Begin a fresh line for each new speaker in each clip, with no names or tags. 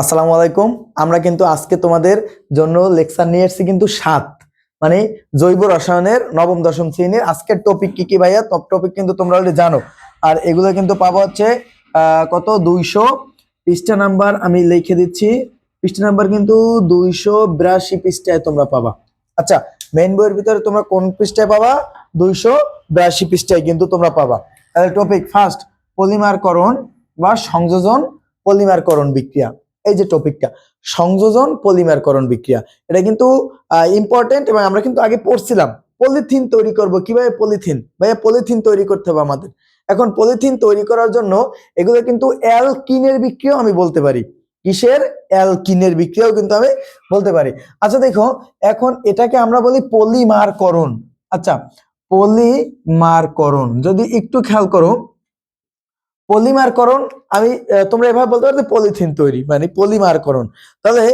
আসসালামু আলাইকুম। আমরা কিন্তু আজকে তোমাদের জন্য লেকচার নিয়ে এসেছি কিন্তু সাত। মানে জৈব রসায়নের নবম, দশম শ্রেণির আজকের টপিক কি কি ভাইয়া? টপ টপিক কিন্তু তোমরা অলরেডি জানো। আর এগুলো কিন্তু পাবো হচ্ছে কত? দুইশো। পৃষ্ঠা নাম্বার আমি লিখে দিচ্ছি। পৃষ্ঠা নাম্বার কিন্তু দুইশো বিরাশি পৃষ্ঠায় তোমরা পাবা। আচ্ছা মেইন বইয়ের ভিতরে তোমরা কোন পৃষ্ঠায় পাবা? দুইশো বিরাশি পৃষ্ঠায় কিন্তু তোমরা পাবা। তাহলে টপিক ফার্স্ট পলিমারকরণ বা সংযোজন পলিমারকরণ বিক্রিয়া। এই যে টপিকটা সংযোজন পলিমারকরণ বিক্রিয়া, এটা কিন্তু ইম্পর্টেন্ট এবং আমরা কিন্তু আগে পড়ছিলাম। পলিথিন তৈরি করব কীভাবে পলিথিন ভাইয়া পলিথিন তৈরি করতে হবে আমাদের। এখন পলিথিন তৈরি করার জন্য এগুলো কিন্তু অ্যালকিনের বিক্রিয়াও আমি বলতে পারি। কিসের? অ্যালকিনের বিক্রিয়াও কিন্তু আমি বলতে পারি। আচ্ছা দেখো, এখন এটাকে আমরা বলি পলিমারকরণ আচ্ছা পলিমারকরণ যদি একটু খেয়াল করো পলিমারকরণ, আমি তোমরা এভাবে বলতে পারো পলিথিন তৈরি মানে পলিমারকরণ। তাহলে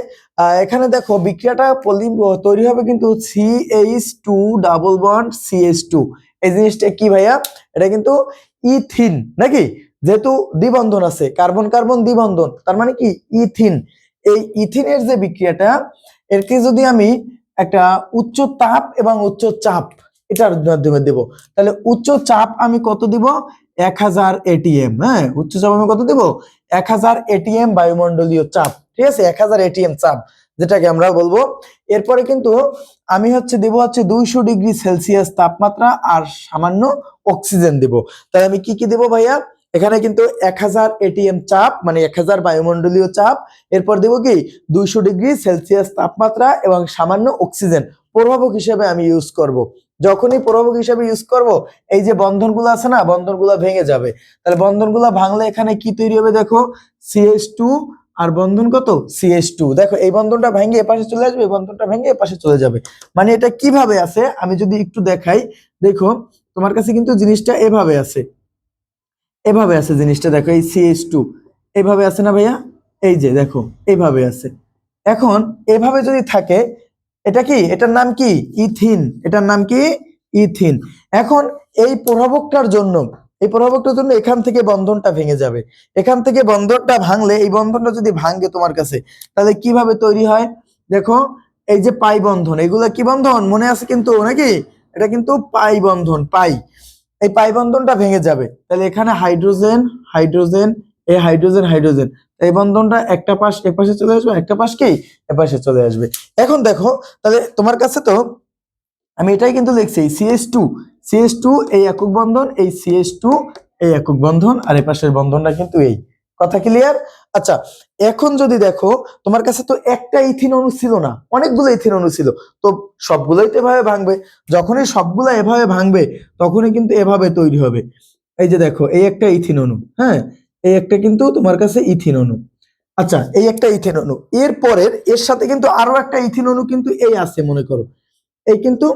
এখানে দেখো, বিক্রিয়াটা পলি তৈরি হবে কিন্তু C H two double bond C H two এই জিনিসটা কি ভাইয়া? এটা কিন্তু ইথিন, নাকি? যেহেতু দ্বিবন্ধন আছে, কার্বন কার্বন দ্বিবন্ধন, তার মানে কি? ইথিন। এই ইথিনের যে বিক্রিয়াটা, এরকে যদি আমি একটা উচ্চ তাপ এবং উচ্চ চাপ, এটার মাধ্যমে দেব। তাহলে উচ্চ চাপ আমি কত দিব? এক হাজার এটিএম হ্যাঁ? উচ্চ চাপ আমি কত দিব? এক হাজার এটিএম বায়ুমণ্ডলীয় চাপ, ঠিক আছে? এক হাজার এটিএম চাপ, যেটাকে আমরা বলব। এরপরে কিন্তু আমি হচ্ছে দেব হচ্ছে দুইশো ডিগ্রি সেলসিয়াস তাপমাত্রা আর সামান্য অক্সিজেন দেব। তাহলে আমি কি কি দেব ভাইয়া? এখানে কিন্তু এক হাজার এটিএম চাপ মানে এক হাজার বায়ুমণ্ডলীয় চাপ। এরপর দেব কি? দুইশো ডিগ্রি সেলসিয়াস তাপমাত্রা এবং সামান্য অক্সিজেন। প্রভাবক হিসেবে আমি ইউজ করব। যখনই প্রভাবক হিসেবে ইউজ করব, এই যে বন্ধনগুলো আছে না, বন্ধনগুলো ভেঙে যাবে। তাহলে বন্ধনগুলো ভাঙলে এখানে কি তৈরি হবে দেখো? সিএস টু আর বন্ধন কত? সিএস টু দেখো, এই বন্ধনটা ভেঙে এপাশে চলে আসবে, এই বন্ধনটা ভেঙে এপাশে চলে যাবে। মানে এটা কীভাবে আছে? আমি যদি একটু দেখাই, দেখো, তোমার কাছে কিন্তু জিনিসটা এভাবে আছে। এভাবে আছে জিনিসটা, দেখো, এই সিএস টু এভাবে আছে না ভাইয়া? এই যে, দেখো এইভাবে আছে। এখন, এভাবে যদি থাকে এটা কি? এটার নাম কি? ইথিন। এটার নাম কি? ইথিন। এখন এই প্রভাবকটার জন্য, এই প্রভাবকটার জন্য এখান থেকে বন্ধনটা ভেঙে যাবে। এখান থেকে বন্ধনটা ভাঙলে, এই বন্ধনটা যদি ভাঙে তোমার কাছে, তাহলে কীভাবে তৈরি হয়? দেখো, এই যে পাই বন্ধন, এগুলো কি বন্ধন? মনে আছে কিন্তু নাকি? এটা কিন্তু পাই বন্ধন, পাই। এই পাই বন্ধনটা ভেঙে যাবে। তাহলে এখানে হাইড্রোজেন হাইড্রোজেন এই হাইড্রোজেন হাইড্রোজেন এই বন্ধনটা একটা পাশ এপাশে চলে আসবে একটা পাশ কি এপাশে চলে আসবে। এখন দেখো, তাহলে তোমার কাছে তো আমি এটাই কিন্তু লিখছি সিএস টু সিএস টু এই একক বন্ধন, এই সিএস টু এই একক বন্ধন, আর এই পাশের বন্ধনটা কিন্তু এই। কথা ক্লিয়ার আচ্ছা এখন যদি দেখো, তোমার কাছে তো একটা ইথিন অণু ছিল না, অনেকগুলো ইথিন অণু ছিল, তো সবগুলোই তো এভাবে ভাঙবে। যখনই সবগুলো এভাবে ভাঙবে, তখনই কিন্তু এভাবে তৈরি হবে। এই যে দেখো, এই একটা ইথিন অণু হ্যাঁ? এই একটা কিন্তু তোমার কাছে ইথিন অণু। আচ্ছা এই একটা ইথিন অণু। এর পরের এর সাথে কিন্তু আরও একটা ইথিন অণু কিন্তু এই আছে, মনে করো। এই কিন্তু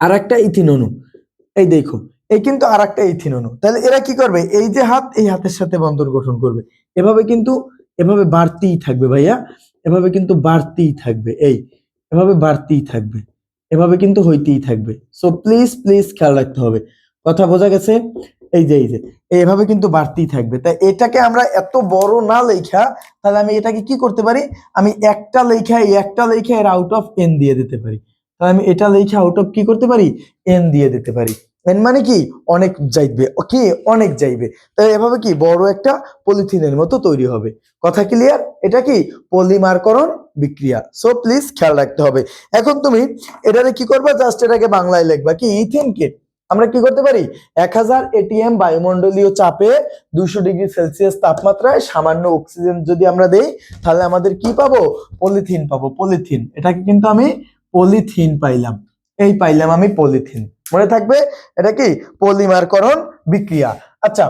আর একটা ইথিন অণু। এই দেখো, এই কিন্তু আর একটা ইথিন অণু। তাহলে এরা কি করবে? এই যে হাত, এই হাতের সাথে বন্ধন গঠন করবে। এভাবে কিন্তু, এভাবে বাড়তেই থাকবে ভাইয়া। এভাবে কিন্তু বাড়তেই থাকবে। এই, এভাবে বাড়তেই থাকবে। এভাবে কিন্তু হইতেই থাকবে। সো প্লিজ প্লিজ খেয়াল রাখতে হবে। কথা বোঝা গেছে? এই যে এই যে এইভাবে কিন্তু বাড়তেই থাকবে। তাই এটাকে আমরা এত বড় না লেখা, তাহলে আমি এটাকে কি করতে পারি? আমি একটা লেখা, এই একটা লেখা এর আউট অফ এন দিয়ে দিতে পারি। তাহলে আমি এটা লেখা আউট অফ কি করতে পারি? এন দিয়ে দিতে পারি। এন মানে কি? অনেক যাইবে, কি? অনেক যাইবে। তাই এভাবে কি? বড় একটা পলিথিনের মতো তৈরি হবে। কথা ক্লিয়ার এটা কি? পলিমারকরণ বিক্রিয়া। সো প্লিজ খেয়াল রাখতে হবে। এখন তুমি এটারে কি করবা? জাস্ট এটাকে বাংলায় লিখবা কি? ইথেনকে আমরা কি করতে পারি? এক হাজার এটিএম বায়ুমণ্ডলীয় চাপে দুশো ডিগ্রি সেলসিয়াস তাপমাত্রায় সামান্য অক্সিজেন যদি আমরা দেই, তাহলে আমাদের কি পাবো? পলিথিন পাবো, পলিথিন। এটাকে কিন্তু আমি পলিথিন পাইলাম। এই পাইলাম আমি পলিথিন। মনে থাকবে? এটা কি? পলিমারকরণ বিক্রিয়া। আচ্ছা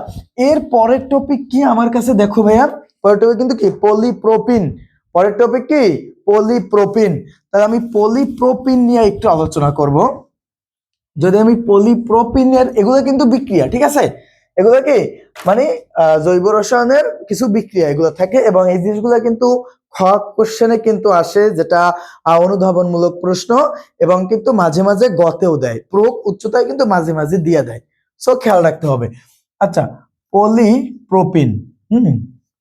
এর পরের টপিক কি আমার কাছে? দেখো ভাইয়া, পরের টপিক কিন্তু কি? পলিপ্রোপিন। পরের টপিক কি? পলিপ্রোপিন। তাহলে আমি পলিপ্রোপিন নিয়ে একটু আলোচনা করব। যদি আমি পলিপ্রোপিনের এগুলো কিন্তু বিক্রিয়া, ঠিক আছে? এগুলো কি? মানে জৈব রসায়নের কিছু বিক্রিয়া এগুলো থাকে এবং এই জিনিসগুলো কিন্তু খ কোশ্চেনে কিন্তু আসে, যেটা অনুধাবনমূলক প্রশ্ন এবং কিন্তু মাঝে মাঝে গতেও দেয়। প্রোক উচ্চতায় কিন্তু মাঝে মাঝে দিয়ে দেয়। সো খেয়াল রাখতে হবে। আচ্ছা পলিপ্রোপিন হুম?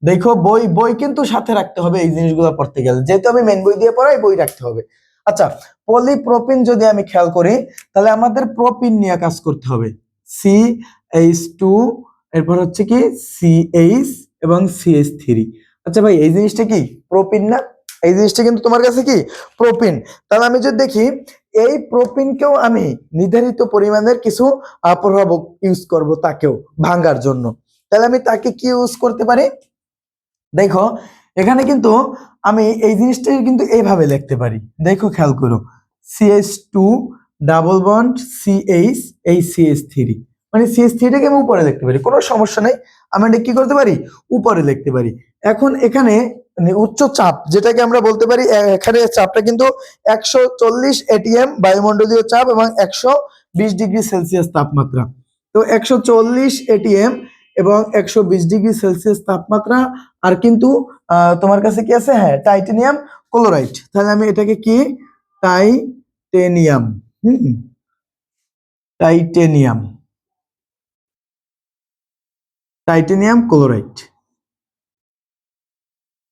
দেখো, বই বই কিন্তু সাথে রাখতে হবে এই জিনিসগুলো পড়তে গেলে। যেহেতু আমি মেন বই দিয়ে পড়াই, বই রাখতে হবে। আচ্ছা পলিপ্রোপিন যদি আমি খেয়াল করি তাহলে আমাদের প্রোপিন নিয়ে কাজ করতে হবে। সি এইচ টু এরপর হচ্ছে কি সি এইচ এবং সিএইচ থ্রি আচ্ছা ভাই, এই জিনিসটা কি? প্রোপিন না? এই জিনিসটা কিন্তু তোমার কাছে কি? প্রোপিন। তাহলে আমি যদি দেখি, এই প্রোপিনকেও আমি নির্ধারিত পরিমাণের কিছু প্রভাবক ইউজ করব তাকেও ভাঙার জন্য। তাহলে আমি তাকে কি ইউজ করতে পারি? দেখো, এখানে কিন্তু আমি এই জিনিসটাকে কিন্তু এইভাবে লিখতে পারি। দেখো, খেয়াল করো। CS two double bond CH এই সিএস থ্রি মানে সিএস থ্রিটাকে আমি উপরে লিখতে পারি, কোনো সমস্যা নেই। আমি এটা কি করতে পারি? উপরে লিখতে পারি। এখন এখানে মানে উচ্চ চাপ, যেটাকে আমরা বলতে পারি এখানে চাপটা কিন্তু একশো চল্লিশ এটিএম বায়ুমণ্ডলীয় চাপ এবং একশো বিশ ডিগ্রি সেলসিয়াস তাপমাত্রা। তো একশো চল্লিশ এটিএম এবং একশো বিশ ডিগ্রি সেলসিয়াস তাপমাত্রা, আর কিন্তু তোমার কাছে কি আছে? হ্যাঁ টাইটেনিয়াম ক্লোরাইড। তাহলে আমি এটাকে কি? Titanium. Titanium. Titanium chloride.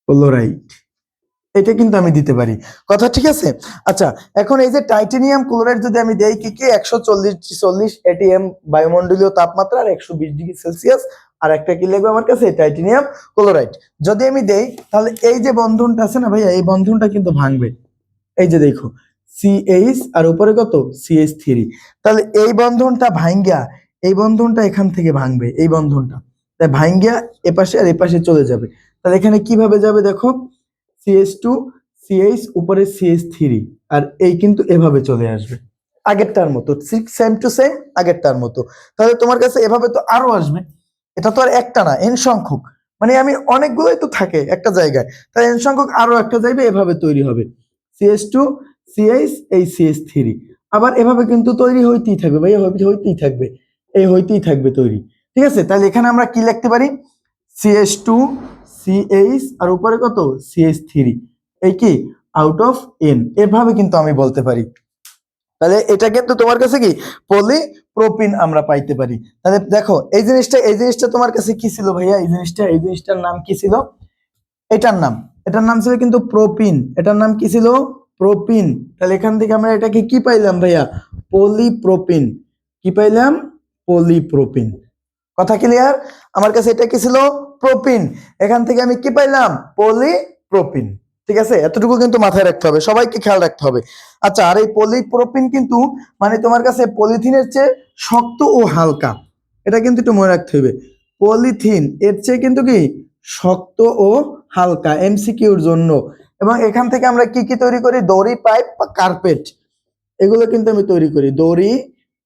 Chloride. এটা কিন্তু আমি দিতে পারি। কথা ঠিক আছে? আচ্ছা এখন এই যে টাইটেনিয়াম ক্লোরাইড যদি আমি দেই কি কি? একশো চল্লিশ চল্লিশ এটিএম বায়ুমণ্ডলীয় তাপমাত্রা আর একশো বিশ ডিগ্রি সেলসিয়াস। আর একটা কি লাগবে আমার কাছে? Titanium chloride. যদি আমি দেই, তাহলে এই যে বন্ধনটা আছে না ভাইয়া, এই বন্ধনটা কিন্তু ভাঙবে। এই যে দেখো সিএইচ আর উপরে কত? সিএইচ থ্রি তাহলে এই বন্ধনটা ভাঙ্গিয়া, এই বন্ধনটা এখান থেকে ভাঙবে, এই বন্ধনটা। তাই ভাঙ্গিয়া এপাশে আর এপাশে চলে যাবে। তাহলে এখানে কীভাবে যাবে দেখো? সিএস টু সিএইচ উপরে সিএস থ্রি আর এই কিন্তু এভাবে চলে আসবে। আগেরটার মতো সেম টু সেম আগেরটার মতো। তাহলে তোমার কাছে এভাবে তো আরও আসবে। এটা তো আর একটা না এন সংখ্যক। মানে আমি অনেকগুলোই তো থাকে একটা জায়গায়। তাই এন সংখ্যক আরও একটা যাইবে এভাবে তৈরি হবে। সিএস টু সিএইচ এই সিএস থ্রি আবার এভাবে কিন্তু তৈরি হইতেই থাকবে হই- হইতেই থাকবে এই হইতেই থাকবে তৈরি। ঠিক আছে? তাহলে এখানে আমরা কি লিখতে পারি? সিএস টু সিএইচ আর উপরে কত? সিএস থ্রি এই কি? আউট অফ এন এভাবে কিন্তু আমি বলতে পারি। তাহলে এটা কিন্তু তোমার কাছে কি? পলিপ্রোপিন আমরা পাইতে পারি। তাহলে দেখো, এই জিনিসটা এই জিনিসটা তোমার কাছে কি ছিল ভাইয়া? এই জিনিসটা, এই জিনিসটার নাম কি ছিল? এটার নাম। এটার নাম ছিল কিন্তু প্রোপিন এটার নাম কি ছিল? প্রোপিন। তাহলে এখান থেকে আমরা এটাকে কি পাইলাম ভাইয়া? পলিপ্রোপিন। কি পাইলাম? পলিপ্রোপিন। কথা ক্লিয়ার আমার কাছে এটা কি ছিল? প্রোপিন। এখান থেকে আমি কি পাইলাম? পলিপ্রোপিন। ঠিক আছে? এতটুকু কিন্তু মাথায় রাখতে হবে। সবাইকে খেয়াল রাখতে হবে। আচ্ছা আর এই পলিপ্রোপিন কিন্তু মানে তোমার কাছে পলিথিনের চেয়ে শক্ত ও হালকা। এটা কিন্তু একটু মনে রাখতে হবে। পলিথিন, এর চেয়ে কিন্তু কি? শক্ত ও হালকা। এমসিকিউর জন্য। এবং এখান থেকে আমরা কি কি তৈরি করি? দড়ি, পাইপ বা কার্পেট। এগুলো কিন্তু আমি তৈরি করি। দড়ি,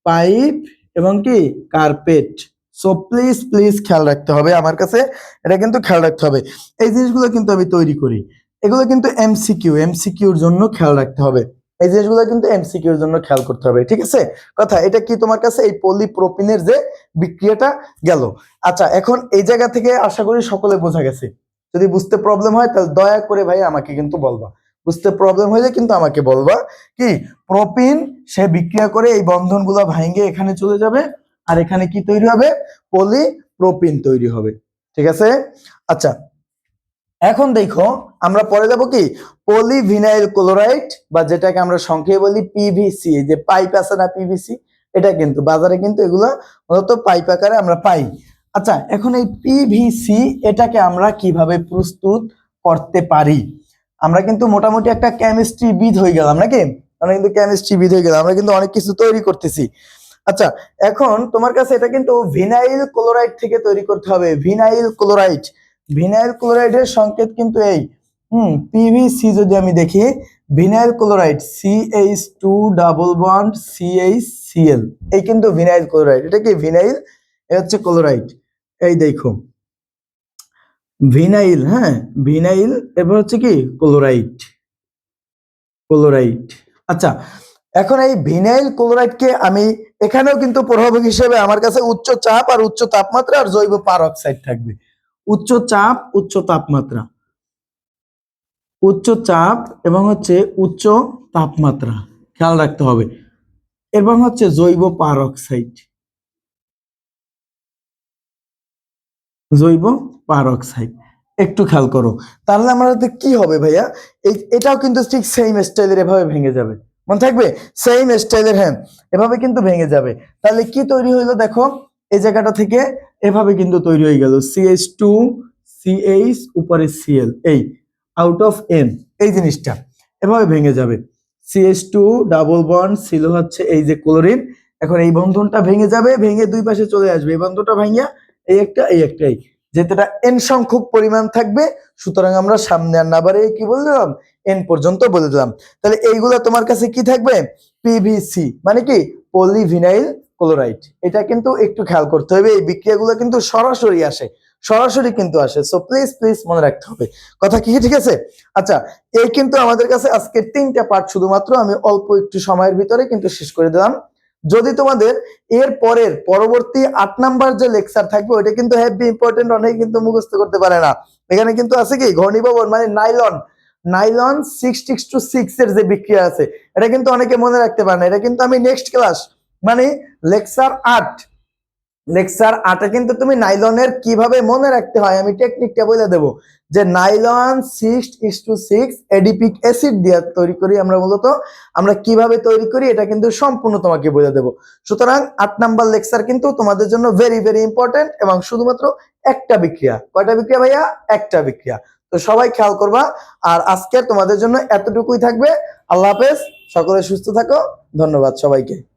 পাইপ এবং কি? কার্পেট। সো প্লিজ প্লিজ খেয়াল রাখতে হবে আমার কাছে। এটা কিন্তু খেয়াল রাখতে হবে। এই জিনিসগুলো কিন্তু আমি তৈরি করি। এগুলো কিন্তু এমসিকিউ এমসিকিউর জন্য খেয়াল রাখতে হবে। এই জিনিসগুলো কিন্তু এমসিকিউর জন্য খেয়াল করতে হবে, ঠিক আছে? কথা, এটা কি তোমার কাছে এই পলিপ্রোপিনের যে বিক্রিয়াটা গেল? আচ্ছা এখন এই জায়গা থেকে আশা করি সকলে বোঝা গেছে। যদি বুঝতে প্রবলেম হয়, তাহলে দয়া করে ভাই আমাকে কিন্তু বলবা। বুঝতে প্রবলেম হলে কিন্তু আমাকে বলবা কি প্রোপিন সে বিক্রিয়া করে এই বন্ধনগুলো ভাঙে এখানে চলে যাবে আর এখানে কি তৈরি হবে? পলিপ্রোপিন তৈরি হবে। ঠিক আছে? আচ্ছা এখন দেখো, আমরা পরে যাব কি? পলিভিনাইল ক্লোরাইড বা যেটাকে আমরা সংক্ষেপে বলি পিভিসি যে পাইপ আছে না পিভিসি এটা কিন্তু, বাজারে কিন্তু এগুলো মূলত পাইপ আকারে আমরা পাই। আচ্ছা এখন এই পিভিসি এটাকে আমরা কীভাবে প্রস্তুত করতে পারি? আমরা কিন্তু মোটামুটি একটা কেমিস্ট্রি বিদ হয়ে গেলাম নাকি? আমরা কিন্তু কেমিস্ট্রি বিদ হয়ে গেলাম, আমরা কিন্তু অনেক কিছু তৈরি করতেছি। আচ্ছা এখন তোমার কাছে এটা কিন্তু ভিনাইল ক্লোরাইড থেকে তৈরি করতে হবে ভিনাইল ক্লোরাইড ভিনাইল ক্লোরাইডের সংকেত কিন্তু এই। হুম পিভিসি যদি আমি দেখি vinyl chloride CH two double bond CH CL এই কিন্তু ভিনাইল ক্লোরাইড এটা কি ভিনাইল এ হচ্ছে ক্লোরাইড এই দেখো, ভিনাইল হ্যাঁ ভিনাইল, এবার হচ্ছে কি, ক্লোরাইড ক্লোরাইড। আচ্ছা এখন এই ভিনাইল ক্লোরাইডকে আমি এখানেও কিন্তু প্রভাবক হিসেবে আমার কাছে উচ্চ চাপ আর উচ্চ তাপমাত্রা আর জৈব পার অক্সাইড থাকবে। উচ্চ চাপ, উচ্চ তাপমাত্রা। উচ্চ চাপ এবং হচ্ছে উচ্চ তাপমাত্রা, খেয়াল রাখতে হবে। এবং হচ্ছে জৈব পারক্সাইড জৈব পারক্সাইড একটু খেয়াল করো। তাহলে আমাদের কি হবে ভাইয়া? এই, এটাও কিন্তু ঠিক সেম স্টাইলের এভাবে ভেঙে যাবে। মনে থাকবে? সেম স্টাইলের হ্যাঁ এভাবে কিন্তু ভেঙে যাবে। তাহলে কি তৈরি হইল দেখো? এই জায়গাটা থেকে এভাবে কিন্তু তৈরি হয়ে গেল। সিএইচ টু সিএইচ উপরে সিএল এই আউট অফ এন এই জিনিসটা এভাবে ভেঙে যাবে। সিএইচ টু ডাবল বন্ড ছিল হচ্ছে এই যে ক্লোরিন এখন এই বন্ধনটা ভেঙে যাবে, ভেঙে দুই পাশে চলে আসবে। এই বন্ধনটা ভাঙিয়া এই একটা এই একটা, এই। যেটা এন সংখ্যক পরিমাণ থাকবে, সুতরাং আমরা সামনে আর না বাড়িয়ে কি বলে দিলাম? এন পর্যন্ত বলে দিলাম। তাহলে এইগুলো তোমার কাছে কি থাকবে? পিভিসি মানে কি? পলিভিনাইল ক্লোরাইড এটা কিন্তু একটু খেয়াল করতে হবে, এই বিক্রিয়াগুলো কিন্তু সরাসরি আসে। সরাসরি কিন্তু আসে। সো প্লিজ প্লিজ মনে রাখতে হবে। কথা কি, ঠিক আছে? আচ্ছা এই কিন্তু আমাদের কাছে আজকে তিনটা পার্ট শুধুমাত্র, আমি অল্প একটু সময়ের ভিতরে কিন্তু শেষ করে দিলাম। যদি তোমাদের এর পরের পরবর্তী আট নাম্বার যে লেকচার থাকবে, ওইটা কিন্তু হ্যাভি ইম্পর্টেন্ট অনেক কিন্তু মুখস্থ করতে পারে না। এখানে কিন্তু আছে কি? ঘনীভবন মানে nylon nylon six six two six এর যে বিক্রিয়া আছে, এটা কিন্তু অনেকে মনে রাখতে পারে না। এটা কিন্তু আমি নেক্সট ক্লাস মানে লেকচার আট লেকচার আটে কিন্তু তুমি নাইলনের কীভাবে মনে রাখতে হয়, আমি টেকনিকটা বলে দেব। যে nylon six is two six adipic acid দিয়ে তৈরি করি আমরা মূলত। আমরা কীভাবে তৈরি করি এটা কিন্তু সম্পূর্ণ তোমাকে বলে দেব। সুতরাং আট নাম্বার লেকচার কিন্তু তোমাদের জন্য ভেরি ভেরি ইম্পর্টেন্ট এবং শুধুমাত্র একটা বিক্রিয়া। কয়টা বিক্রিয়া ভাইয়া? একটা বিক্রিয়া। তো সবাই খেয়াল করবা। আর আজকে তোমাদের জন্য এতটুকুই থাকবে। আল্লাহ হাফেজ। সকলে সুস্থ থাকো। ধন্যবাদ সবাইকে।